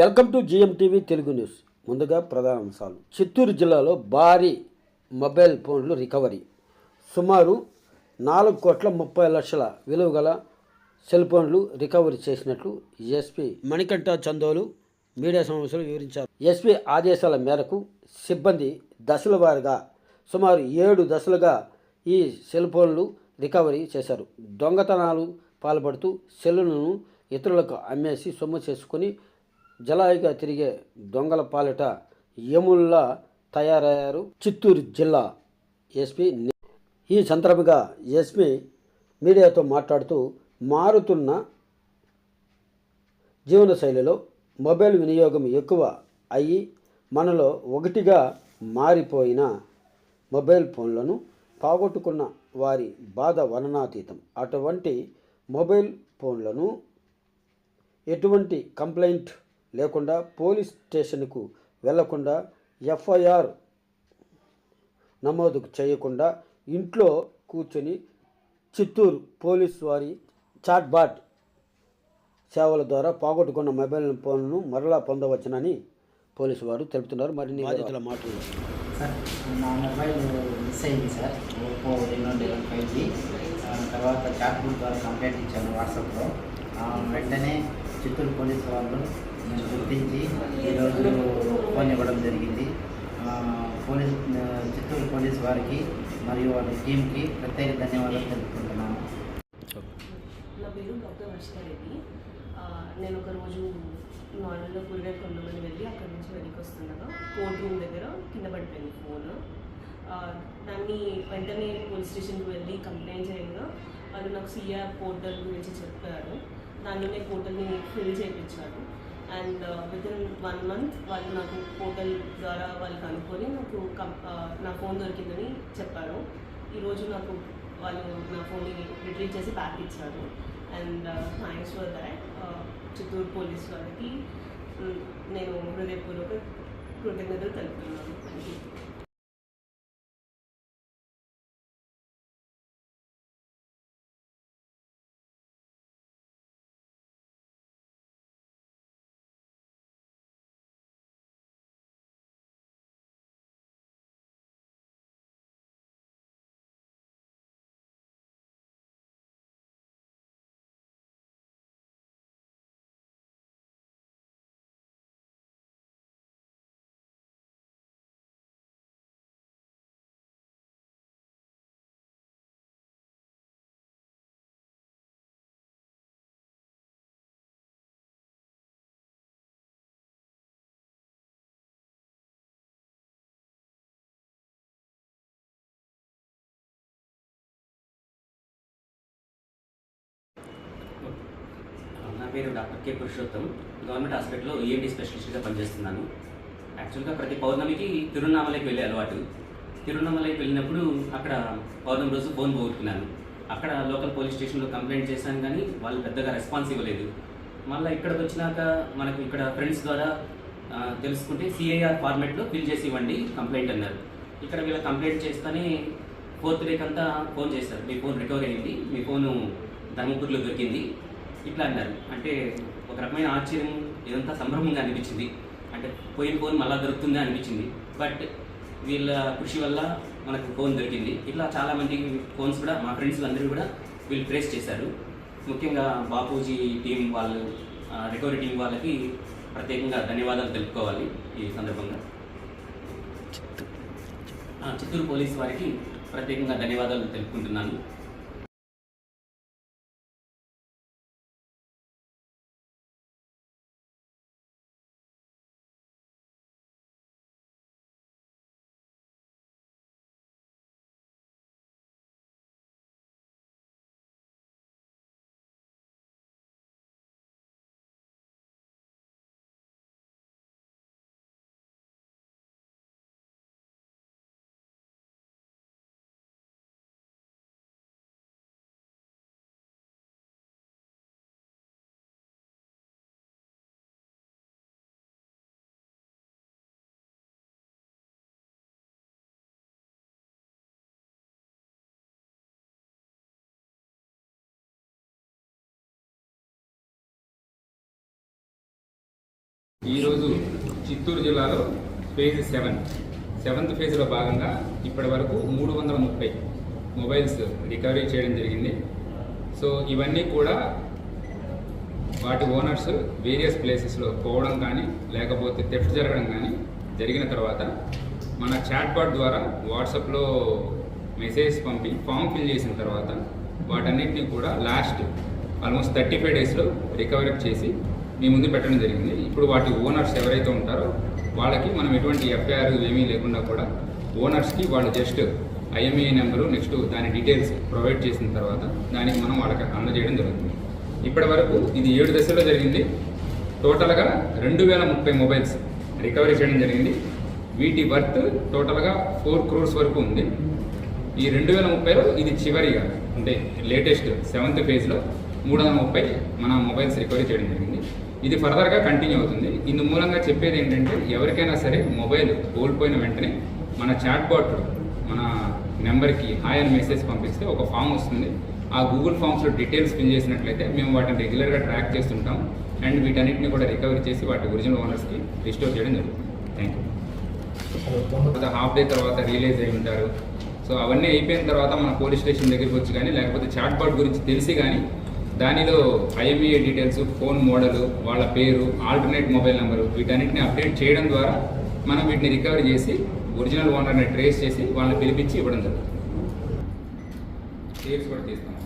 Welcome to GM TV Telugu news. ముందుగా ప్రధాన అంశాలు. చిత్తూరు జిల్లాలో భారీ మొబైల్ ఫోన్లు రికవరీ. సుమారు నాలుగు కోట్ల ముప్పై లక్షల విలువ గల సెల్ ఫోన్లు రికవరీ చేసినట్లు ఎస్పీ మణికంఠ చందోలు మీడియా సమావేశంలో వివరించారు. ఎస్పీ ఆదేశాల మేరకు సిబ్బంది దశల వారీగా సుమారు ఏడు దశలుగా ఈ సెల్ ఫోన్లు రికవరీ చేశారు. దొంగతనాలు పాల్పడుతూ సెల్లులను ఇతరులకు అమ్మేసి సొమ్ము చేసుకుని జలాయిగా తిరిగే దొంగల పాలిట యముల్లా తయారయ్యారు. చిత్తూరు జిల్లా ఎస్పీ ఈ సందర్భంగా ఎస్పీ మీడియాతో మాట్లాడుతూ మారుతున్న జీవనశైలిలో మొబైల్ వినియోగం ఎక్కువ అయ్యి మనలో ఒకటిగా మారిపోయిన మొబైల్ ఫోన్లను పోగొట్టుకున్న వారి బాధ వర్ణనాతీతం అటువంటి మొబైల్ ఫోన్లను ఎటువంటి కంప్లైంట్ లేకుండా పోలీస్ స్టేషన్కు వెళ్ళకుండా ఎఫ్ఐఆర్ నమోదు చేయకుండా ఇంట్లో కూర్చొని చిత్తూరు పోలీస్ వారి చాట్బాట్ సేవల ద్వారా పోగొట్టుకున్న మొబైల్ ఫోన్ను మరలా పొందవచ్చునని పోలీసు వారు తెలుపుతున్నారు. మరిన్ని బాధితుల మాటలు సార్ నా మొబైల్ మిస్ అయింది సార్. ఓపో రెండు లెవెన్ ఫైవ్ జీ తర్వాత చాట్ బుక్ ద్వారా కంప్లైంట్ ఇచ్చాను వాట్సాప్లో. వెంటనే చిత్తూరు పోలీసు వాళ్ళు గుర్తించి ఈరోజు ఫోన్ ఇవ్వడం జరిగింది. పోలీస్ చిత్తూరు పోలీస్ వారికి మరియు వారి టీంకి ప్రత్యేక ధన్యవాదాలు తెలుపుకుంటున్నాను. నా పేరు డాక్టర్ వర్షితారెడ్డి ఆ, నేను ఒక రోజు నార్మల్గా కూరగాయలు కొండమని వెళ్ళి అక్కడి నుంచి వెళ్ళికి వస్తుండగా కోర్ట్ రూమ్ దగ్గర కింద పడిపోయింది ఫోన్. దాన్ని వెంటనే పోలీస్ స్టేషన్కి వెళ్ళి కంప్లైంట్ చేయగా వాళ్ళు నాకు సిఆర్ పోర్టల్ గురించి చెప్పారు. దానిలోనే పోర్టల్ని ఫిల్ చేయించారు. And with in one month వాళ్ళు నాకు పోర్టల్ ద్వారా వాళ్ళు కనుక్కొని నాకు నా ఫోన్ దొరికిందని చెప్పారు. ఈరోజు నాకు వాళ్ళు నా ఫోన్ని రిట్రీవ్ చేసి ప్యాక్ ఇచ్చారు. And thanks for that Chittoor police వాళ్ళకి నేను హృదయపూర్వక కృతజ్ఞతలు తెలుపుతున్నాను. థ్యాంక్ యూ పేరు డాక్టర్ కే పురుషోత్తం గవర్నమెంట్ హాస్పిటల్లో ఈఎన్టీ స్పెషలిస్ట్గా పనిచేస్తున్నాను. యాక్చువల్గా ప్రతి పౌర్ణమికి తిరునామలకి వెళ్ళే అలవాటు. తిరునామలకి వెళ్ళినప్పుడు అక్కడ పౌర్ణమి రోజు ఫోన్ పోగొట్టుకున్నాను. అక్కడ లోకల్ పోలీస్ స్టేషన్లో కంప్లైంట్ చేశాను కానీ వాళ్ళు పెద్దగా రెస్పాన్స్ ఇవ్వలేదు. మళ్ళీ ఇక్కడికి వచ్చినాక మనకు ఇక్కడ ఫ్రెండ్స్ ద్వారా తెలుసుకుంటే సిఐఆర్ ఫార్మెట్లో ఫిల్ చేసి ఇవ్వండి కంప్లైంట్ అన్నారు. ఇక్కడ వీళ్ళ కంప్లైంట్ చేస్తేనే ఫోర్త్ డేక్ అంతా ఫోన్ చేశారు. మీ ఫోన్ రికవర్ అయింది. మీ ఫోను ధర్మపూర్లో దొరికింది. ఇట్లా అన్నారు. అంటే ఒక రకమైన ఆశ్చర్యం ఇదంతా సంభ్రమంగా అనిపించింది. అంటే పోయిన ఫోన్ మళ్ళీ దొరుకుతుందా అనిపించింది. బట్ వీళ్ళ కృషి వల్ల మనకు ఫోన్ దొరికింది. ఇట్లా చాలామంది ఫోన్స్ కూడా మా ఫ్రెండ్స్ అందరూ కూడా వీళ్ళు ట్రేస్ చేశారు. ముఖ్యంగా బాపూజీ టీం వాళ్ళు రికవరీ టీం వాళ్ళకి ప్రత్యేకంగా ధన్యవాదాలు తెలుపుకోవాలి ఈ సందర్భంగా. చిత్తూరు పోలీస్ వారికి ప్రత్యేకంగా ధన్యవాదాలు తెలుపుకుంటున్నాను. ఈరోజు చిత్తూరు జిల్లాలో ఫేజ్ సెవెన్ సెవెంత్ ఫేజ్లో భాగంగా ఇప్పటి వరకు మూడు వందల ముప్పై మొబైల్స్ రికవరీ చేయడం జరిగింది. సో ఇవన్నీ కూడా వాటి ఓనర్స్ వేరియస్ ప్లేసెస్లో పోవడం కానీ లేకపోతే థెఫ్ట్ జరగడం కానీ జరిగిన తర్వాత మన చాట్బాట్ ద్వారా వాట్సాప్లో మెసేజ్ పంపి ఫామ్ ఫిల్ చేసిన తర్వాత వాటన్నిటిని కూడా లాస్ట్ ఆల్మోస్ట్ థర్టీ ఫైవ్ డేస్లో రికవరీ చేసి మీ ముందు పెట్టడం జరిగింది. ఇప్పుడు వాటి ఓనర్స్ ఎవరైతే ఉంటారో వాళ్ళకి మనం ఎటువంటి ఎఫ్ఐఆర్ ఏమీ లేకుండా కూడా ఓనర్స్కి వాళ్ళు జస్ట్ ఐఎంఈ నెంబరు నెక్స్ట్ దాని డీటెయిల్స్ ప్రొవైడ్ చేసిన తర్వాత దానికి మనం వాళ్ళకి అందజేయడం జరుగుతుంది. ఇప్పటి వరకు ఇది ఏడు దశల్లో జరిగింది. టోటల్గా రెండు వేల ముప్పై మొబైల్స్ రికవరీ చేయడం జరిగింది. వీటి వర్త్ టోటల్గా ఫోర్ క్రోర్స్ వరకు ఉంది. ఈ రెండు వేల ముప్పైలో ఇది చివరిగా అంటే లేటెస్ట్ సెవెంత్ ఫేజ్లో మూడు వందల ముప్పై మన మొబైల్స్ రికవరీ చేయడం జరిగింది. ఇది ఫర్దర్గా కంటిన్యూ అవుతుంది. ఇందు మూలంగా చెప్పేది ఏంటంటే ఎవరికైనా సరే మొబైల్ కోల్పోయిన వెంటనే మన చాట్ బాట్ మన నెంబర్కి హాయ్ అని మెసేజ్ పంపిస్తే ఒక ఫామ్ వస్తుంది. ఆ గూగుల్ ఫామ్స్లో డీటెయిల్స్ ఫిల్ చేసినట్లయితే మేము వాటిని రెగ్యులర్గా ట్రాక్ చేస్తుంటాం. అండ్ వీటన్నిటిని కూడా రికవరీ చేసి వాటి ఒరిజినల్ ఓనర్స్కి రిస్టోర్ చేయడం జరుగుతుంది. థ్యాంక్ యూ హాఫ్ డే తర్వాత రియలైజ్ అయి ఉంటారు. సో అవన్నీ అయిపోయిన తర్వాత మన పోలీస్ స్టేషన్ దగ్గరికి వచ్చి కానీ లేకపోతే చాట్ బాట్ గురించి తెలిసి కానీ దానిలో ఐఎంఈఏ డీటెయిల్స్ ఫోన్ మోడలు వాళ్ళ పేరు ఆల్టర్నేట్ మొబైల్ నెంబరు వీటన్నిటిని అప్డేట్ చేయడం ద్వారా మనం వీటిని రికవరీ చేసి ఒరిజినల్ ఓనర్ని ట్రేస్ చేసి వాళ్ళని పిలిపించి ఇవ్వడం జరుగుతుంది. కేర్స్ కూడా తీస్తాం.